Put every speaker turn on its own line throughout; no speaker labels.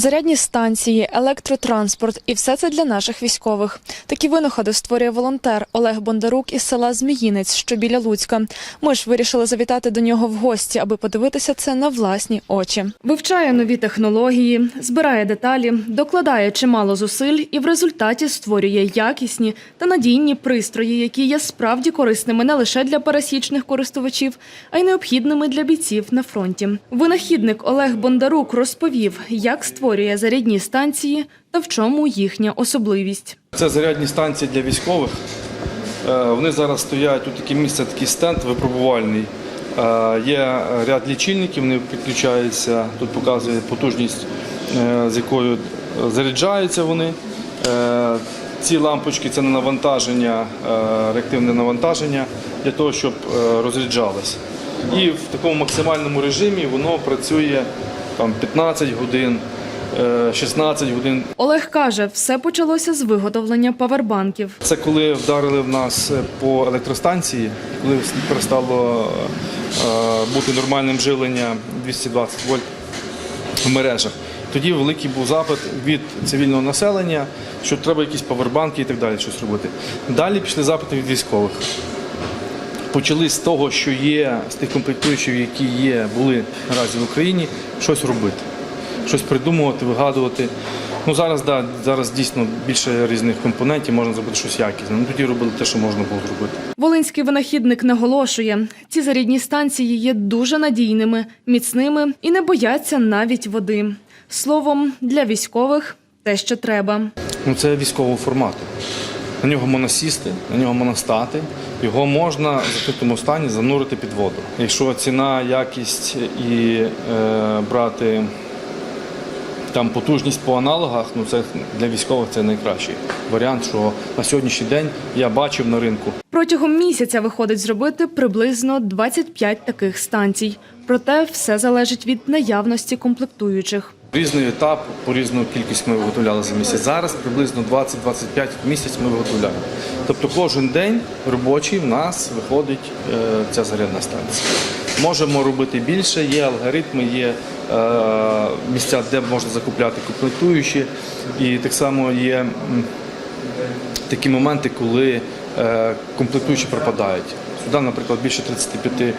Зарядні станції, електротранспорт і все це для наших військових. Такі винаходи створює волонтер Олег Бондарук із села Зміїнець, що біля Луцька. Ми ж вирішили завітати до нього в гості, аби подивитися це на власні очі. Вивчає нові технології, збирає деталі, докладає чимало зусиль і в результаті створює якісні та надійні пристрої, які є справді корисними не лише для пересічних користувачів, а й необхідними для бійців на фронті. Винахідник Олег Бондарук розповів, як створює зарядні станції та в чому їхня особливість.
Це зарядні станції для військових. Е, Вони зараз стоять у таке місце, такий стенд випробувальний. Е, Є ряд лічильників, вони підключаються. Тут показує потужність, е, з якою заряджаються вони. Ці лампочки це не навантаження, реактивне навантаження для того, щоб розряджалось. І в такому максимальному режимі воно працює там 15 годин, 16 годин.
Олег каже, все почалося з виготовлення павербанків.
Це коли вдарили в нас по електростанції, коли перестало е, бути нормальним живлення 220 вольт в мережах. Тоді великий був запит від цивільного населення, що треба якісь павербанки і так далі, щось робити. Далі пішли запити від військових. Почали з того, що є, з тих комплектуючих, які є, були наразі в Україні, щось робити, щось придумувати, вигадувати. Ну зараз да, зараз дійсно більше різних компонентів, можна зробити щось якісне. Ну тоді робили те, що можна було зробити.
Волинський винахідник наголошує, ці зарядні станції є дуже надійними, міцними і не бояться навіть води. Словом, для військових те, що треба.
Ну, це військового формату. На нього можна сісти, на нього можна стати. Його можна в закритому стані занурити під воду. Якщо ціна, якість і е, брати там потужність по аналогах, ну це для військових це найкращий варіант, що на сьогоднішній день я бачив на ринку.
Протягом місяця виходить зробити приблизно 25 таких станцій. Проте все залежить від наявності комплектуючих.
Різний етап, по різну кількість ми виготовляли за місяць. Зараз приблизно 20-25 в місяць ми виготовляємо. Тобто кожен день робочий в нас виходить е, ця зарядна станція. Можемо робити більше, є алгоритми, є е, місця, де можна закупляти комплектуючі. І так само є такі моменти, коли е, комплектуючі пропадають. Сюди, наприклад, більше 35 е,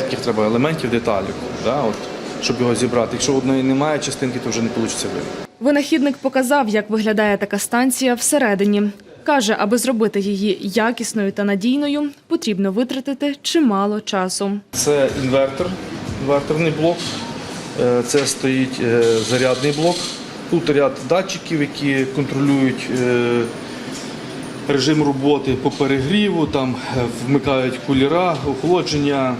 таких треба елементів, деталів, да, от, щоб його зібрати. Якщо одної немає частинки, то вже не вийде вийти.
Винахідник показав, як виглядає така станція всередині. Каже, аби зробити її якісною та надійною, потрібно витратити чимало часу.
Це інвертор, інверторний блок. Е, Це стоїть е, зарядний блок. Тут ряд датчиків, які контролюють е, режим роботи по перегріву, там вмикають кулера, охолодження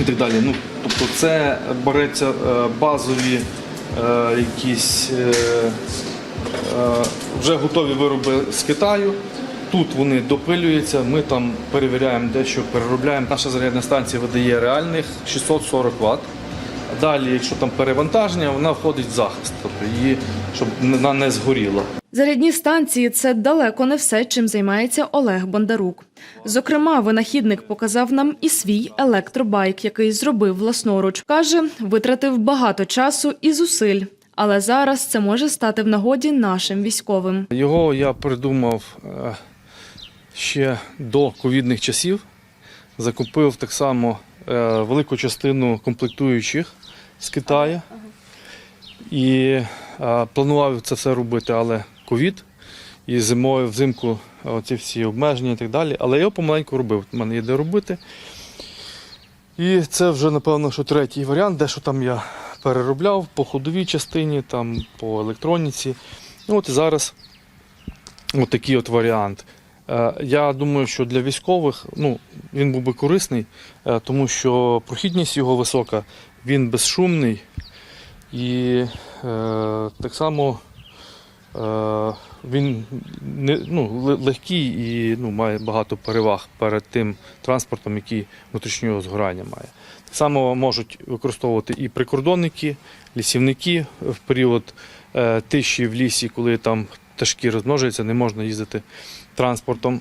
і так далі. Ну, тобто це береться базові якісь вже готові вироби з Китаю. Тут вони допилюються, ми там перевіряємо дещо, переробляємо. Наша зарядна станція видає реальних 640 Вт. Далі, якщо там перевантаження, вона входить в захист, тобто її, щоб вона не згоріла.
Зарядні станції це далеко не все, чим займається Олег Бондарук. Зокрема, винахідник показав нам і свій електробайк, який зробив власноруч. Каже, витратив багато часу і зусиль. Але зараз це може стати в нагоді нашим військовим.
Його я придумав е, ще до ковідних часів. Закупив так само е, велику частину комплектуючих з Китаю. І е, планував це все робити, але ковід. І зимою, взимку оці всі обмеження і так далі. Але я його помаленьку робив. У мене є де робити. І це вже, напевно, що третій варіант, де що там я переробляв по ходовій частині, там, по електроніці. Ну, от і зараз от от варіант. Е, Я думаю, що для військових ну, він був би корисний, е, тому що прохідність його висока, він безшумний і е, так само е, він не, ну, легкий і ну, має багато переваг перед тим транспортом, який внутрішнього згорання має. Так само можуть використовувати і прикордонники, лісівники в період е, тиші в лісі, коли там пташки розмножуються, не можна їздити транспортом.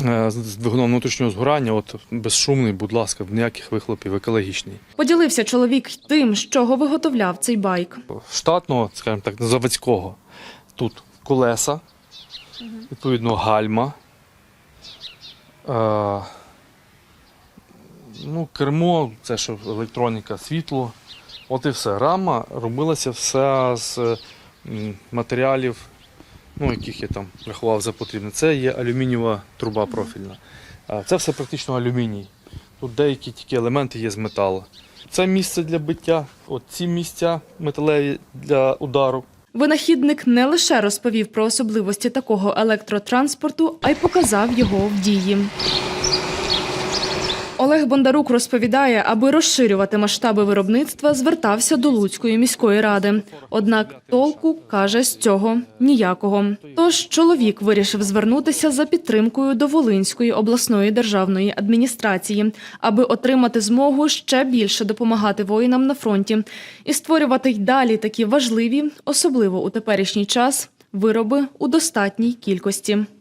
Е, з з двигуном внутрішнього згорання, от безшумний, будь ласка, ніяких вихлопів, екологічний.
Поділився чоловік тим, з чого виготовляв цей байк.
Штатного, скажімо так, заводського. Тут колеса, відповідно, гальма. Е, ну, кермо, це що електроніка, світло. От і все. Рама робилася все з матеріалів, ну, яких я там рахував за потрібне. Це є алюмінієва труба профільна. Це все практично алюміній. Тут деякі тільки елементи є з металу. Це місце для биття, от ці місця металеві для удару.
Винахідник не лише розповів про особливості такого електротранспорту, а й показав його в дії. Олег Бондарук розповідає, аби розширювати масштаби виробництва, звертався до Луцької міської ради. Однак толку каже з цього ніякого. Тож чоловік вирішив звернутися за підтримкою до Волинської обласної державної адміністрації, аби отримати змогу ще більше допомагати воїнам на фронті і створювати й далі такі важливі, особливо у теперішній час, вироби у достатній кількості.